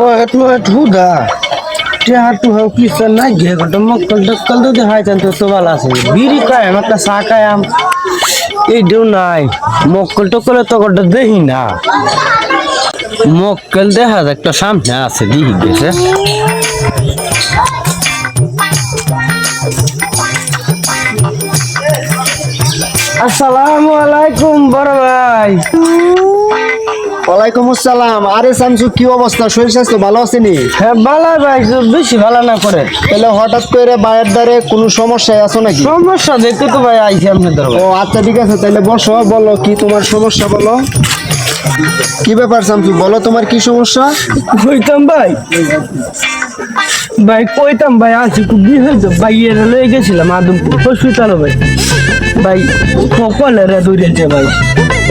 ও এটু এটু দা হাটু হাও কি সর না গে গটম কল দ কল দ দে হাই চান তো, সবাল আছে। বিড়ি কায় মাকা সা কায় আম। এই ডেউ নাই মকল তো কল তো গট দেহি না। মকল দে যায়, একটা সামনে আছে দিহি গেছে আসসালামু আলাইকুম, বড় ভাই। ওয়ালাইকুম আসসালাম। আরে শামসু কি অবস্থা? শরীর স্বাস্থ্য ভালো আছেনি হ্যাঁ ভালো ভাই বেশি ভালো না করে। তাহলে হঠাৎ করে বায়ের দ্বারে কোনো সমস্যায় আছো নাকি? সমস্যা দেখতে তো ভাই আইছি আপনাদের ও আচ্ছা ঠিক আছে তাহলে বসো বলো কি তোমার সমস্যা বলো? কি ব্যাপার শামসু বলো তোমার কি সমস্যা? কইতাম ভাই ভাই কইতাম ভাই আছি খুব বিয়ে হয়েছে? ভাই এর লয়ে গেছিলাম আদমপুর হসপিটাল ভাই। ভাই কলেরা দৌড়েছে ভাই।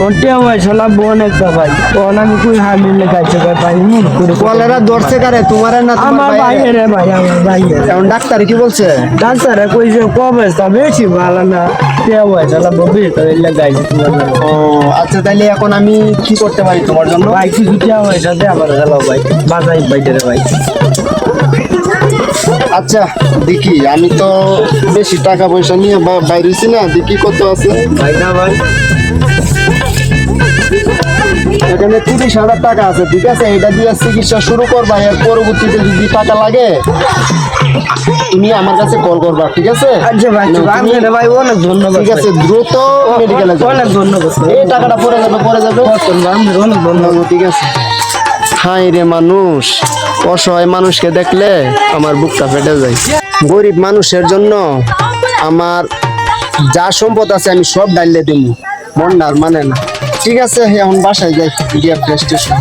ওটে ভাই শালা বোন একটা ভাই। তখন আমি কই হামিল লেখাইছে ভাই ভাই? মুখ করে কলেরা ধরছে কারে? তোমার না আমার ভাইয়ের? ভাইয়ের ভাই আমার ভাইয়ের। এখন ডাক্তার কি বলছে? ডাক্তারে কইছে কবে তা বেশি ভালো না। তে ভাই শালা ববি তো লাগাইছে ও আচ্ছা তাহলে এখন আমি কি করতে পারি তোমার জন্য? ভাই কিছু আমার ভাই। বাজাই ভাই। আচ্ছা দেখি আমি তো বেশি টাকা পয়সা নিয়ে বাইরেছি না দেখি কত আছে। ভাই না ভাই। এখানে তিরিশ হাজার টাকা আছে ঠিক আছে? এটা দিয়ে চিকিৎসা শুরু করবা এর পরবর্তীতে যদি টাকা লাগে তুমি আমার কাছে কল করবা ঠিক আছে? আচ্ছা ভাই আপনার ভাই অনেক ধন্যবাদ ঠিক আছে দ্রুত মেডিকেলে অনেক ধন্যবাদ এই টাকাটা পরে যাবে পরে যাবে। আপনার অনেক ধন্যবাদ। ঠিক আছে। হাই রে মানুষ অসহায় মানুষকে দেখলে আমার বুকটা ফেটে যায়। গরিব মানুষের জন্য আমার যা সম্পদ আছে আমি সব ডাইলে দিই মন আর মানে না। ঠিক আছে এখন বাসায় যাই, গিয়া প্লে স্টেশন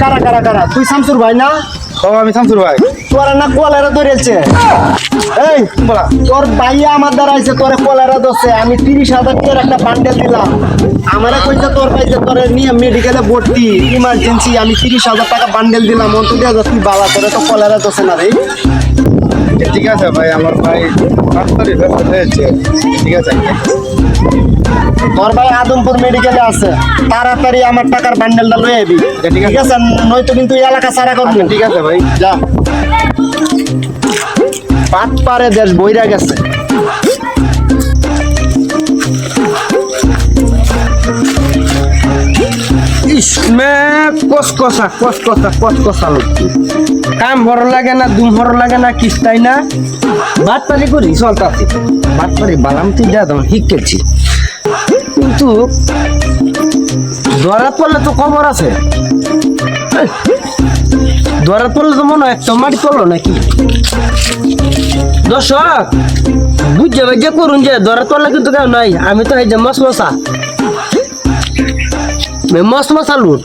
কারা কারা কারা? তুই শামসুর ভাই না? ও আমি শামসুর ভাই। তোর না কলেরা ধরেছে। এই বলা। তোর ভাইয়া আমার দ্বারা আইছে তোরে কলেরা ধরছে। আমি তিরিশ হাজার টাকার একটা বান্ডেল দিলাম। আমারে কইছে তোর ভাইছে তোরে নিয়ে মেডিকেলে ভর্তি। ইমার্জেন্সি আমি তিরিশ হাজার টাকা বান্ডেল দিলাম। অন্তত তুই বালা তোরে তো কলেরা ধরছে না রে। ঠিক আছে ভাই আমার ভাই ডাক্তারি ব্যস্ত হয়েছে। ঠিক আছে। তোর ভাই আদমপুর মেডিকেলে আছে। তাড়াতাড়ি আমার টাকার বান্ডেলটা লয়ে আবি। ঠিক আছে। ঠিক আছে? নয়তো কিন্তু এলাকা সারা করব। আচ্ছা, ঠিক আছে ভাই। যা। পাট পারে দেশ বইরা গেছে। ইসমে কসকসা কসকসা কসকসা লোক কাম ভর লাগে না, দুম ভর লাগে না, কিস্তাই না। বাদ পারি করি চলতাছি বাদ পারি বালাম তুই যা তখন শিখেছি কিন্তু ধরাত পড়লে তো খবর আছে। ধরাত পড়লে তো মনে হয় একটা মাটি পড়ল নাকি? দর্শক ভাই যে করুন যে ধরাত পড়লে কিন্তু কেউ নাই। আমি তো এই যে মশ मस्त मस्त आणून